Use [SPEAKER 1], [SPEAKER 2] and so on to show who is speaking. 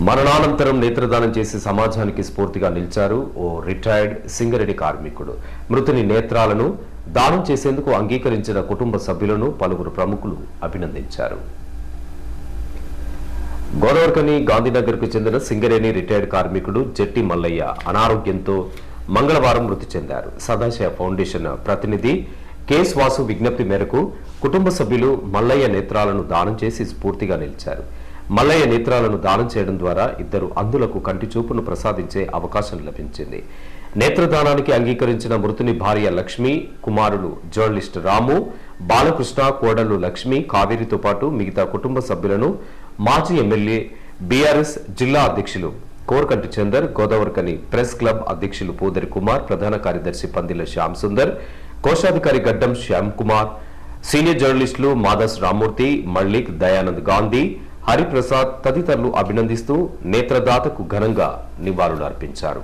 [SPEAKER 1] మరణానంతరం నేత్రదానం చేసి సమాజానికి స్ఫూర్తిగా నిలిచారు ఓ రిటైర్డ్ సింగరెడ్డి కార్మికుడు. మృతుని నేత్రాలను దానం చేసేందుకు అంగీకరించిన కుటుంబ సభ్యులను పలువురు ప్రముఖులు అభినందించారు. గోదావరికని గాంధీనగర్కు చెందిన సింగరేణి రిటైర్డ్ కార్మికుడు జట్టి మల్లయ్య అనారోగ్యంతో మంగళవారం మృతి చెందారు. సదాశయ ఫౌండేషన్ ప్రతినిధి కేస్ వాసు విజ్ఞప్తి మేరకు కుటుంబ సభ్యులు మల్లయ్య నేత్రాలను దానం చేసి స్ఫూర్తిగా నిలిచారు. మల్లయ్య నేత్రాలను దానం చేయడం ద్వారా ఇద్దరు అంధులకు కంటి చూపును ప్రసాదించే అవకాశం లభించింది. నేత్రదానానికి అంగీకరించిన మృతుని భార్య లక్ష్మి కుమారులు జర్నలిస్ట్ రాము బాలకృష్ణ కోడలు లక్ష్మి కావేరితో పాటు మిగతా కుటుంబ సభ్యులను మాజీ ఎమ్మెల్యే బీఆర్ఎస్ జిల్లా అధ్యక్షులు కోరకంటి చందర్ గోదావరికని ప్రెస్ క్లబ్ అధ్యక్షులు పూదరి కుమార్ ప్రధాన కార్యదర్శి పందిల శ్యామ్ సుందర్ కోశాధికారి గడ్డం శ్యామ్ కుమార్ సీనియర్ జర్నలిస్టులు మాదస్ రామ్మూర్తి మల్లిక్ దయానంద్ గాంధీ హరిప్రసాద్ తదితరులు అభినందిస్తూ నేత్రదాతకు ఘనంగా నివాళులర్పించారు.